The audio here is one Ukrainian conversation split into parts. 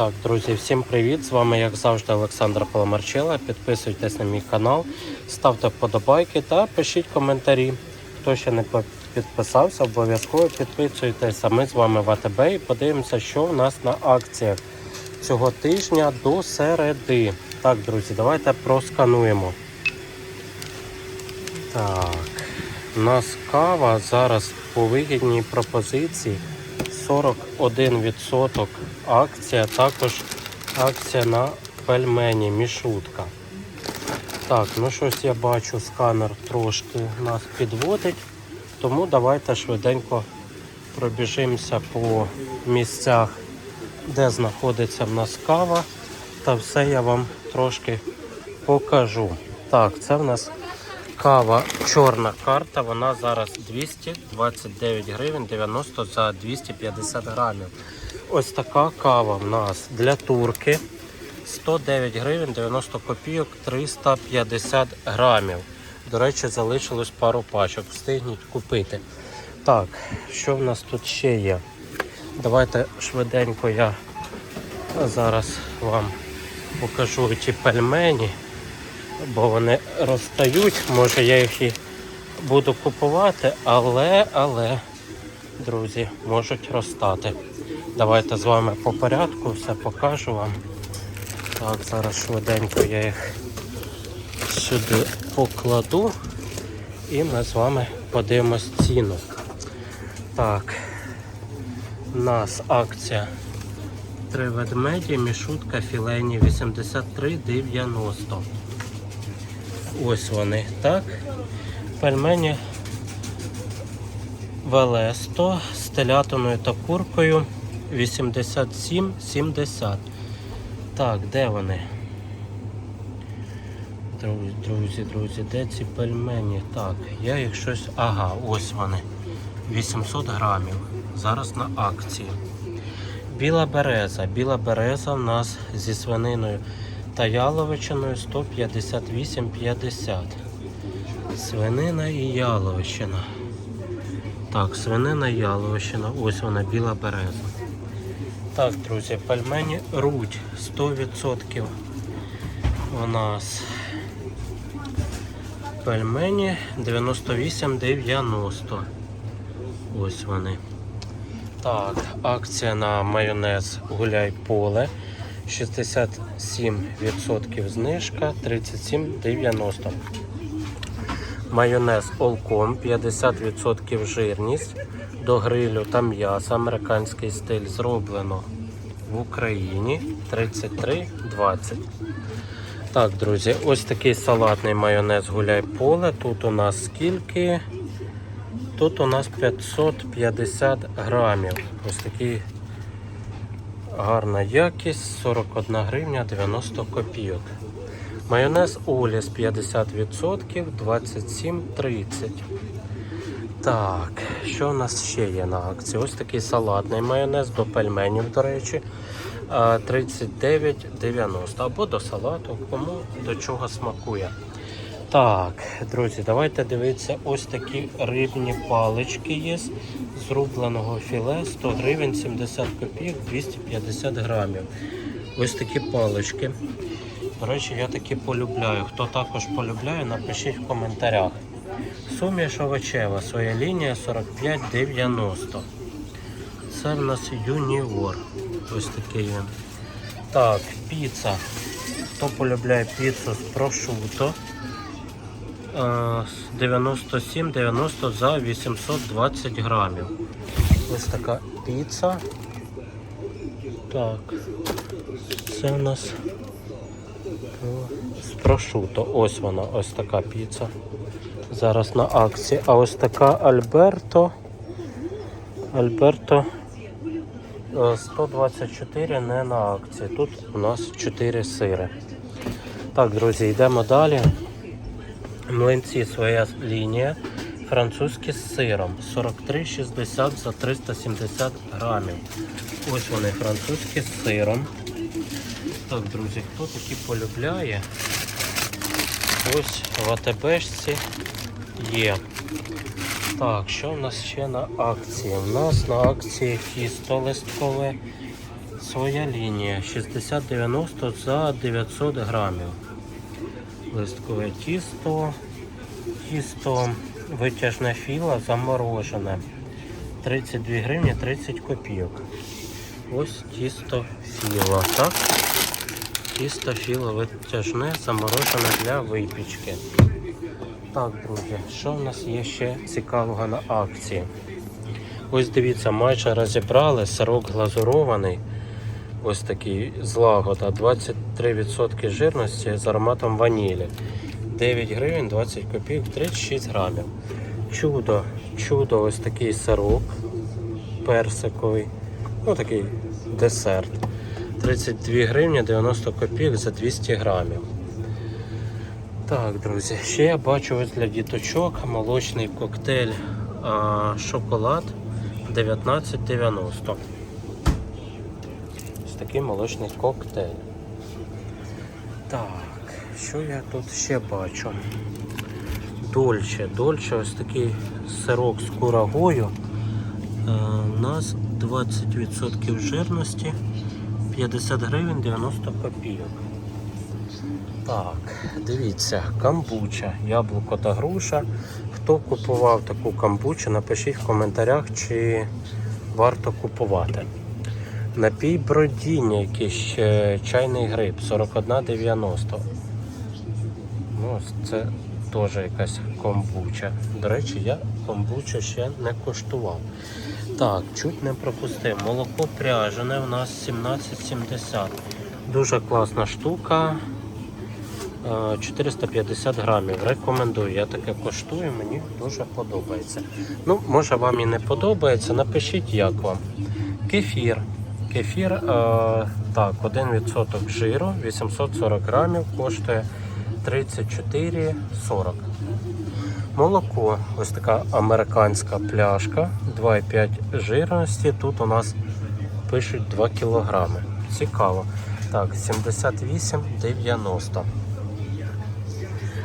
Так, друзі, всім привіт! З вами, як завжди, Олександр Паламарчела. Підписуйтесь на мій канал, ставте вподобайки та пишіть коментарі. Хто ще не підписався, обов'язково підписуйтесь. А ми з вами в АТБ і подивимося, що у нас на акціях цього тижня до середи. Так, друзі, давайте проскануємо. Так, у нас кава зараз по вигідній пропозиції 41% акція, також акція на пельмені, мішутка. Так, ну щось я бачу, сканер трошки нас підводить, тому давайте швиденько пробіжимося по місцях, де знаходиться в нас кава, та все я вам трошки покажу. Так, це в нас Кава чорна карта, вона зараз 229 гривень 90 за 250 грамів. Ось така кава в нас для турки 109 гривень 90 копійок 350 грамів. До речі, залишилось пару пачок, встигніть купити. Так, що в нас тут ще є? Давайте швиденько я зараз вам покажу ті пельмені бо вони розстають. Може я їх і буду купувати, але, але, друзі, можуть розстати. Давайте з вами по порядку все покажу вам. Так, зараз швиденько я їх сюди покладу і ми з вами подивимось ціну. Так, у нас акція. Три ведмеді, мішутка філейні 83,90. Ось вони, так. Пельмені Велесто з телятиною та куркою 87,70. Так, де вони? Друзі, друзі, друзі, де ці пельмені? Так, я їх щось. Ага, ось вони. 800 грамів. Зараз на акції. Біла береза. Біла береза у нас зі свининою та яловичиною 158,50. Свинина і яловичина. Так, свинина і яловичина. Ось вона, біла береза. Так, друзі, пельмені рудь 100%. У нас пельмені 98,90. Ось вони. Так, акція на майонез гуляй поле. 67% знижка 37,90. Майонез Олком 50% жирність до грилю та м'яса. Американський стиль зроблено в Україні 33,20. Так, друзі, ось такий салатний майонез гуляй поле. Тут у нас скільки? Тут у нас 550 грамів. Ось такий гарна якість 41 гривня 90 копійок. Майонез Оліс 50%, 27,30. Так, що у нас ще є на акції? Ось такий салатний майонез до пельменів, до речі, 39,90. Або до салату, кому до чого смакує. Так, друзі, давайте дивитися, ось такі рибні палички є з філе 100 гривень 70 копійок 250 грамів. Ось такі палички. До речі, я такі полюбляю. Хто також полюбляє, напишіть в коментарях. Суміш овочева, своя лінія 45,90. Це в нас юніор. Ось такий він. Так, піца. Хто полюбляє піцу з прошуто? 97,90 за 820 грамів. Ось така піца. Так. Це у нас з прошуто. Ось вона, ось така піца. Зараз на акції. А ось така Альберто. Альберто е, 124 не на акції. Тут у нас 4 сири. Так, друзі, йдемо далі. Млинці своя лінія. Французькі з сиром 43,60 за 370 грамів. Ось вони французькі з сиром. Так, друзі, хто такі полюбляє? Ось в АТБшці є. Так, що в нас ще на акції? У нас на акції тісто листкове своя лінія 60-90 за 900 грамів. Листкове тісто, тісто витяжне філо заморожене. 32 гривні 30 копійок. Ось тісто філо, так? Тісто філо витяжне, заморожене для випічки. Так, друзі, що в нас є ще цікавого на акції? Ось дивіться, майже розібрали сирок глазурований. Ось такий злагода, 23% жирності з ароматом ванілі. 9 гривень 20 копійок, 36 грамів. Чудо, чудо, ось такий сирок персиковий. Ну такий десерт. 32 гривні 90 копійок за 200 грамів. Так, друзі, ще я бачу ось для діточок молочний коктейль а, шоколад 19,90. Такий молочний коктейль. Так, що я тут ще бачу? Дольче. Дольче ось такий сирок з курагою. Е, У нас 20% жирності, 50 гривень 90 копійок. Так, дивіться, камбуча, яблуко та груша. Хто купував таку камбучу, напишіть в коментарях, чи варто купувати. Напій бродіння, якийсь е, чайний гриб 41,90. Ну, це теж якась комбуча. До речі, я комбучу ще не коштував. Так, чуть не пропустив. Молоко пряжене у нас 17,70. Дуже класна штука. Е, 450 грамів. Рекомендую. Я таке коштую, мені дуже подобається. Ну, може вам і не подобається, напишіть, як вам. Кефір. Кефір, е, так, 1% жиру, 840 грамів, коштує 34,40. Молоко, ось така американська пляшка, 2,5 жирності. Тут у нас пишуть 2 кілограми. Цікаво. Так, 78,90.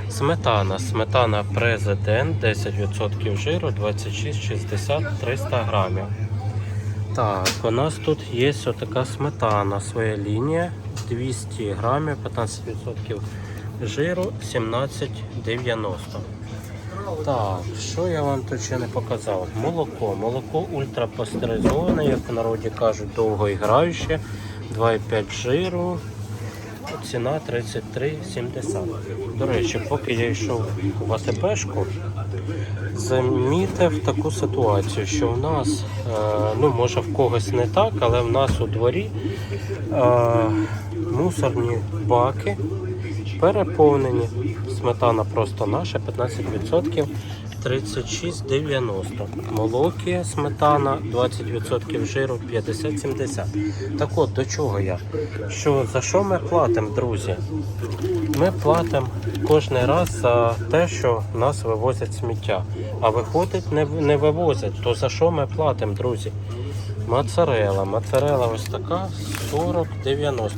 Сметана. Сметана президент 10% жиру, 26,60, 300 грамів. Так, у нас тут є така сметана, своя лінія, 200 грамів, 15% жиру, 17,90. Так, що я вам тут ще не показав? Молоко. Молоко ультрапастеризоване, як в народі кажуть, довгоіграюче, 2,5 жиру. Ціна 33,70. До речі, поки я йшов в АТБшку, замітив таку ситуацію, що в нас, е, ну може в когось не так, але в нас у дворі е, мусорні баки переповнені. Сметана просто наша, 15%, 36,90. Молокі сметана, 20% жиру, 50-70. Так от, до чого я? Що, за що ми платимо, друзі? Ми платимо кожен раз за те, що нас вивозять сміття. А виходить, не, не вивозять. То за що ми платимо, друзі? Моцарела. Моцарела ось така 40,90.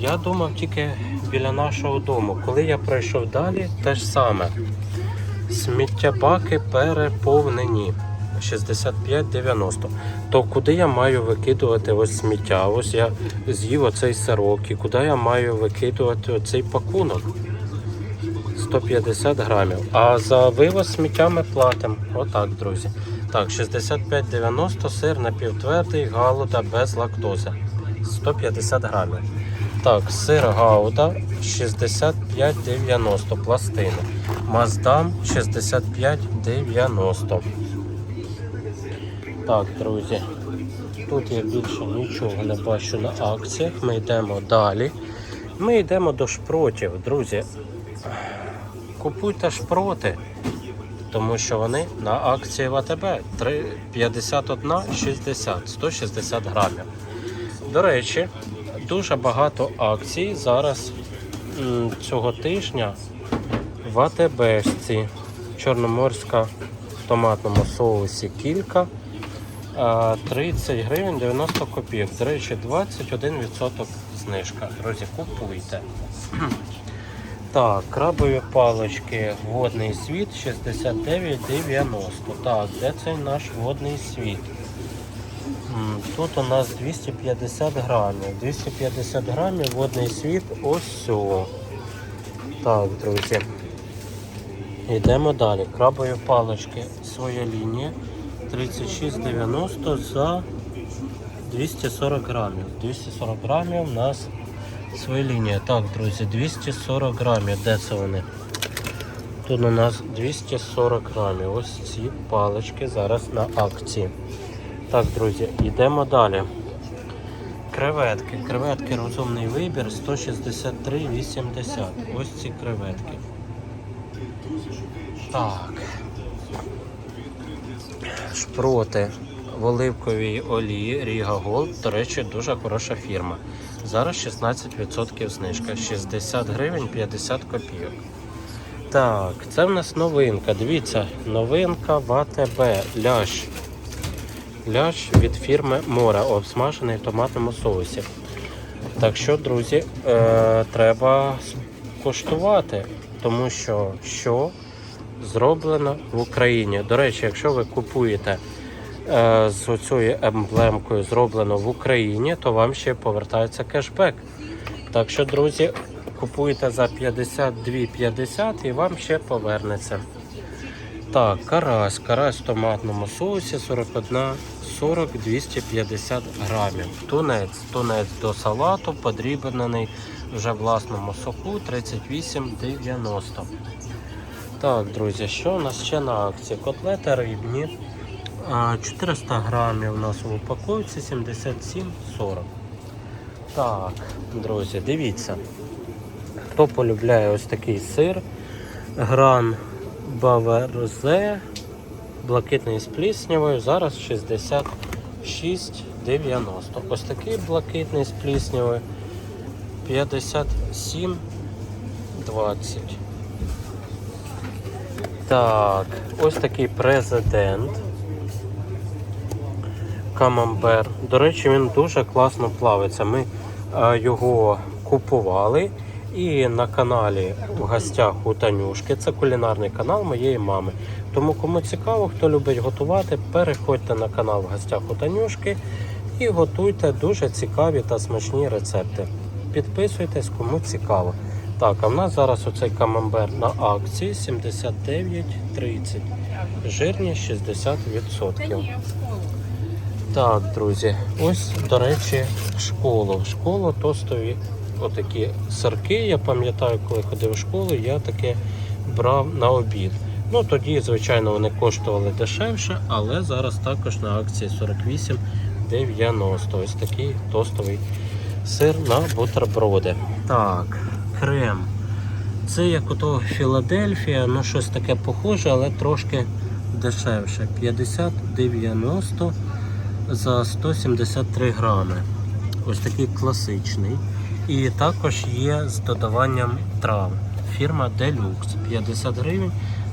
Я думав тільки біля нашого дому. Коли я пройшов далі, те ж саме. Сміттєбаки переповнені. 65,90. То куди я маю викидувати ось сміття? Ось я з'їв оцей сирок. І куди я маю викидувати оцей пакунок? 150 грамів. А за вивоз сміття ми платимо. Отак, друзі. Так, 65,90 сир напівтвердий, галуда без лактози. 150 грамів. Так, сир гауда 65,90 пластини. Маздам 65,90. Так, друзі. Тут я більше нічого не бачу на акціях. Ми йдемо далі. Ми йдемо до шпротів, друзі. Купуйте шпроти, тому що вони на акції в АТБ 3 51,60, 160 грамів. До речі, дуже багато акцій зараз цього тижня в АТБшці. Чорноморська в томатному соусі кілька. 30 гривень 90 копійок. До речі, 21% знижка. Друзі, купуйте. Так, крабові палички, водний світ 69,90. Так, де цей наш водний світ? Тут у нас 250 грамів. 250 грамів водний світ ось. Так, друзі. Йдемо далі. Крабові палички своя лінія. 36,90 за 240 грамів. 240 грамів у нас своя лінія. Так, друзі, 240 грамів. Де це вони? Тут у нас 240 грамів. Ось ці палички зараз на акції. Так, друзі, йдемо далі. Креветки. Креветки розумний вибір 163,80. Ось ці креветки. Так. Шпроти в оливковій олії Ріга Голд. До речі, дуже хороша фірма. Зараз 16% знижка. 60 гривень 50 копійок. Так, це в нас новинка. Дивіться, новинка в АТБ. Лящ. Лящ від фірми Море, обсмажений в томатному соусі. Так що, друзі, е, треба коштувати, тому що що зроблено в Україні. До речі, якщо ви купуєте з оцією емблемкою зроблено в Україні, то вам ще повертається кешбек. Так що, друзі, купуєте за 52,50 і вам ще повернеться. Так, карась, карась в томатному соусі 41, 40, 250 грамів. Тунець, тунець до салату, подрібнений вже власному соку 38,90. Так, друзі, що у нас ще на акції? Котлети рибні. А, 400 грамів у нас в упаковці 77,40. Так, друзі, дивіться. Хто полюбляє ось такий сир, гран Баверзе, блакитний з пліснявою, зараз 66,90. Ось такий блакитний з пліснявою 57,20. Так, ось такий президент. Камамбер. До речі, він дуже класно плавиться. Ми е, його купували і на каналі в гостях у Танюшки. Це кулінарний канал моєї мами. Тому кому цікаво, хто любить готувати, переходьте на канал в гостях у Танюшки і готуйте дуже цікаві та смачні рецепти. Підписуйтесь, кому цікаво. Так, а в нас зараз оцей камамбер на акції 79,30. Жирність 60%. Так, друзі, ось, до речі. В школу тостові отакі сирки. Я пам'ятаю, коли ходив в школу, я таке брав на обід. Ну тоді, звичайно, вони коштували дешевше, але зараз також на акції 48,90. Ось такий тостовий сир на бутерброди. Так, крем. Це як ото Філадельфія, ну щось таке похоже, але трошки дешевше. 50-90 за 173 грами. Ось такий класичний. І також є з додаванням трав. Фірма Deluxe 50 гривень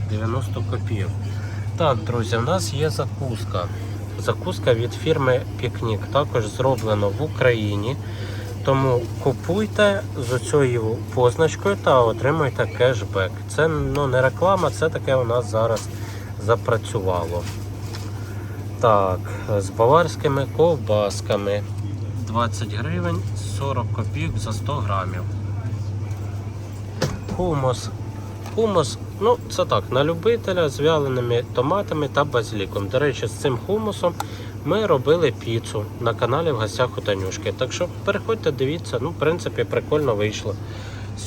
90 копійок. Так, друзі, у нас є закуска. Закуска від фірми Пікнік. Також зроблено в Україні. Тому купуйте з цією позначкою та отримуйте кешбек. Це ну, не реклама, це таке у нас зараз запрацювало. Так, з баварськими ковбасками 20 гривень 40 копійок за 100 грамів. Хумус. Хумус, ну це так, на любителя з вяленими томатами та базиліком. До речі, з цим хумусом ми робили піцу на каналі в гостях у Танюшки. Так що переходьте, дивіться, ну, в принципі, прикольно вийшло.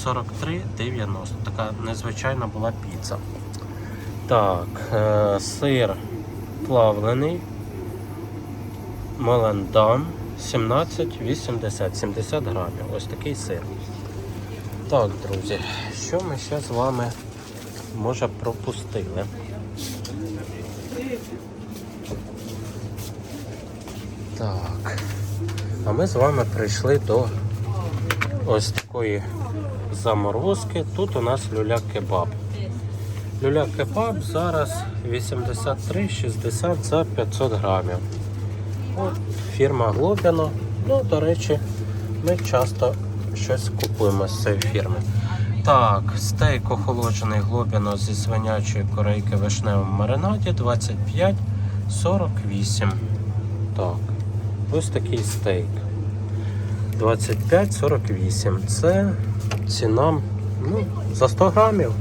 43,90. Така незвичайна була піца. Так, е, сир плавлений. Малендам 17,80, 70 грамів. Ось такий сир. Так, друзі, що ми ще з вами може пропустили? Так. А ми з вами прийшли до ось такої заморозки. Тут у нас люля-кебаб. Люля-кебаб зараз 83,60 за 500 грамів. Фірма Глобіно. Ну, до речі, ми часто щось купуємо з цієї фірми. Так, стейк охолоджений глобіно зі свинячої корейки в вишневому маринаді 25,48. Так. ось такий стейк. 25,48. Це ціна ну, за 100 грамів.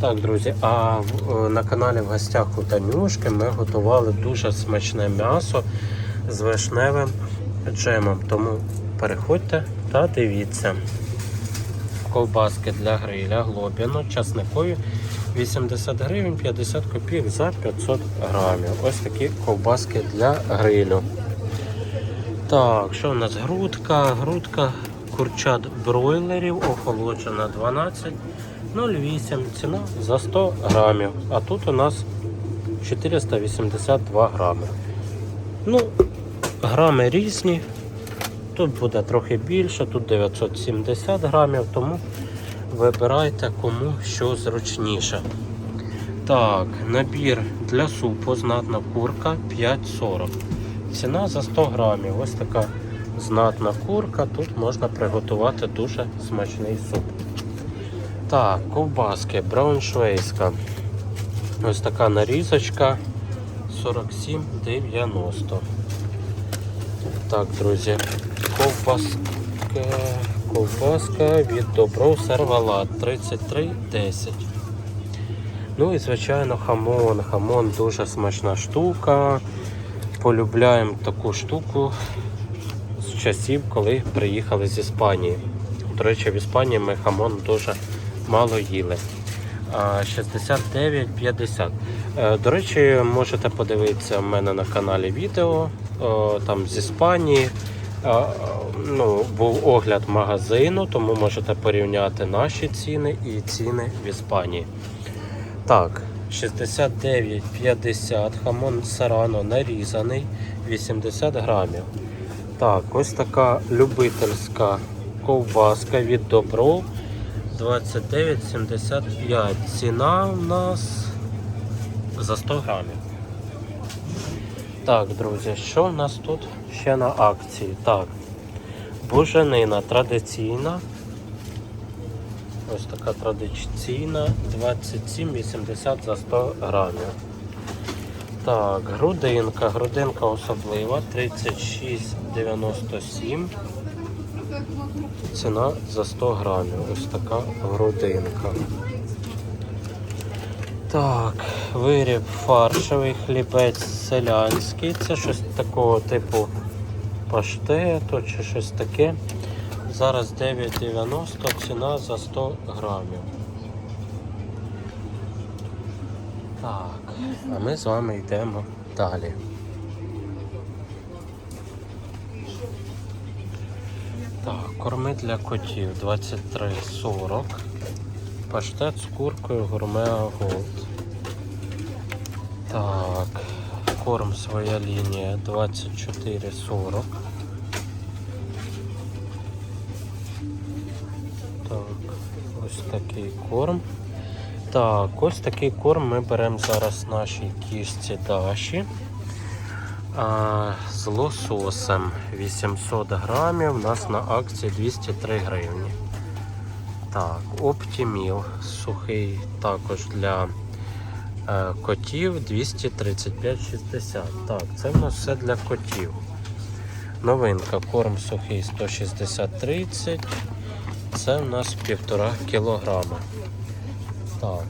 Так, друзі, а е, на каналі в гостях у Танюшки ми готували дуже смачне м'ясо з вишневим джемом. Тому переходьте та дивіться. Ковбаски для гриля, глобіно, часникові 80 гривень 50 копійок за 500 грамів. Ось такі ковбаски для грилю. Так, що у нас грудка? Грудка курчат бройлерів, охолоджена 12,08. Ціна за 100 грамів. А тут у нас 482 грами. Ну, грами різні. Тут буде трохи більше, тут 970 грамів, тому вибирайте кому що зручніше. Так, набір для супу знатна курка 5,40. Ціна за 100 грамів. Ось така знатна курка. Тут можна приготувати дуже смачний суп. Так, ковбаски брауншвейська. Ось така нарізочка 47,90. Так, друзі, ковбаска, ковбаска від Добров Сервалат 33,10. Ну і звичайно хамон. Хамон дуже смачна штука. Полюбляємо таку штуку з часів, коли приїхали з Іспанії. До речі, в Іспанії ми хамон дуже мало їли. А, 69,50. Е, До речі, можете подивитися в мене на каналі відео е, там з Іспанії. Е, Ну, був огляд магазину, тому можете порівняти наші ціни і ціни в Іспанії. Так, 69,50 хамон сарано нарізаний 80 грамів. Так, ось така любительська ковбаска від Добров 29,75. Ціна у нас за 100 грамів. Так, друзі, що в нас тут ще на акції? Так, буженина традиційна. Ось така традиційна 27,80 за 100 грамів. Так, грудинка. Грудинка особлива 36,97. Ціна за 100 грамів. Ось така грудинка. Так, виріб фаршовий хлібець селянський. Це щось такого типу паштету чи щось таке. Зараз 9,90 ціна за 100 грамів. Так, а ми з вами йдемо далі. Так, корми для котів 23,40. Паштет з куркою гурме Голд. Так, корм своя лінія 24,40. Так, ось такий корм. Так, ось такий корм ми беремо зараз нашій кішці Даші. З лососем 800 грамів. У нас на акції 203 гривні. Так, Оптіміл сухий також для е, котів 235,60. Так, це в нас все для котів. Новинка, корм сухий 160-30. Це в нас півтора кілограма. Так,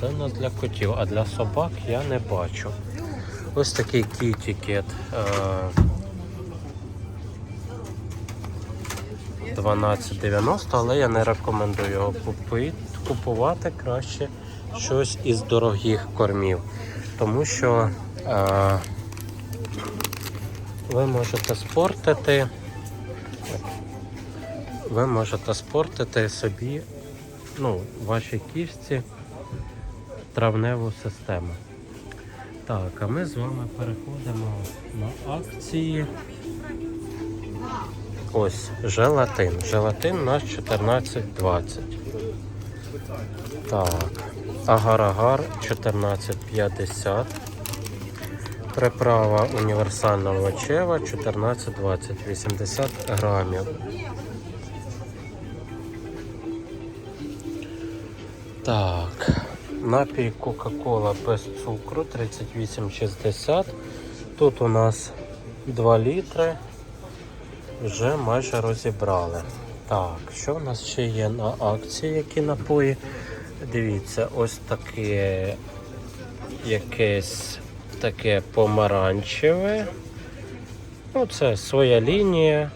це в нас для котів, а для собак я не бачу. Ось такий кітікет. Е, 12,90, але я не рекомендую його купити, купувати краще щось із дорогих кормів. Тому що е, ви можете спортити, ви можете спортити собі, ну, вашій кішці травневу систему. Так, а ми з вами переходимо на акції. Ось желатин. Желатин у нас 14,20. Так. Агар-агар 14,50. Приправа універсальна овочева 14,20, 80 грамів. Так. Напій Кока-Кола без цукру 38,60. Тут у нас 2 літри вже майже розібрали. Так, що в нас ще є на акції, які напої? Дивіться, ось таке якесь таке помаранчеве. Ну, це своя лінія.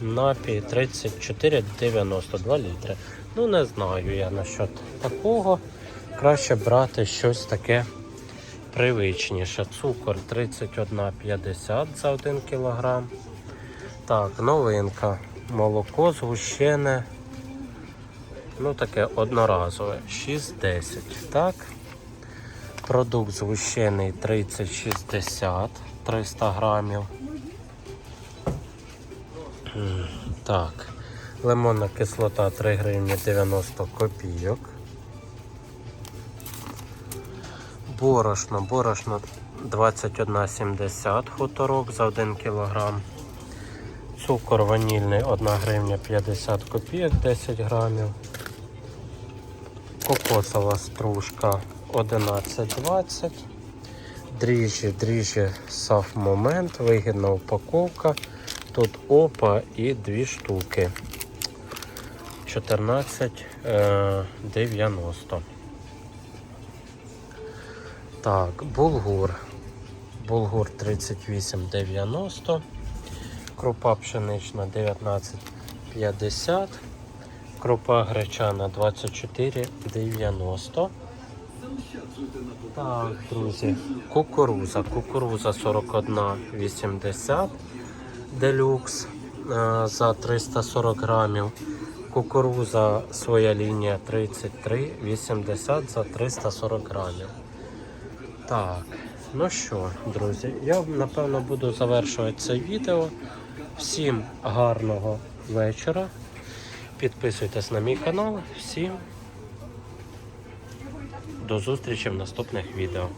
Напій 34,92 літри. Ну, не знаю я насчет такого. Краще брати щось таке привичніше. Цукор 31,50 за 1 кг. Так, новинка. Молоко згущене. Ну, таке одноразове. 6,10. Так. Продукт згущений 30,60 300 грамів. Так. Лимонна кислота 3 гривні 90 копійок. Борошно, борошно 21,70 хуторок за 1 кілограм. Цукор ванільний 1 гривня 50 копійок 10 грамів. Кокосова стружка 11,20. Дріжджі, дріжджі Сав Момент, вигідна упаковка. Тут опа і дві штуки. 14,90. Так, булгур. Булгур 38,90. Крупа пшенична 19,50. Крупа гречана 24,90. Так, друзі, кукуруза. Кукуруза 41,80 делюкс е, за 340 грамів. Кукуруза своя лінія 33,80 за 340 грамів. Так, ну що, друзі, я напевно буду завершувати це відео. Всім гарного вечора. Підписуйтесь на мій канал. Всім до зустрічі в наступних відео.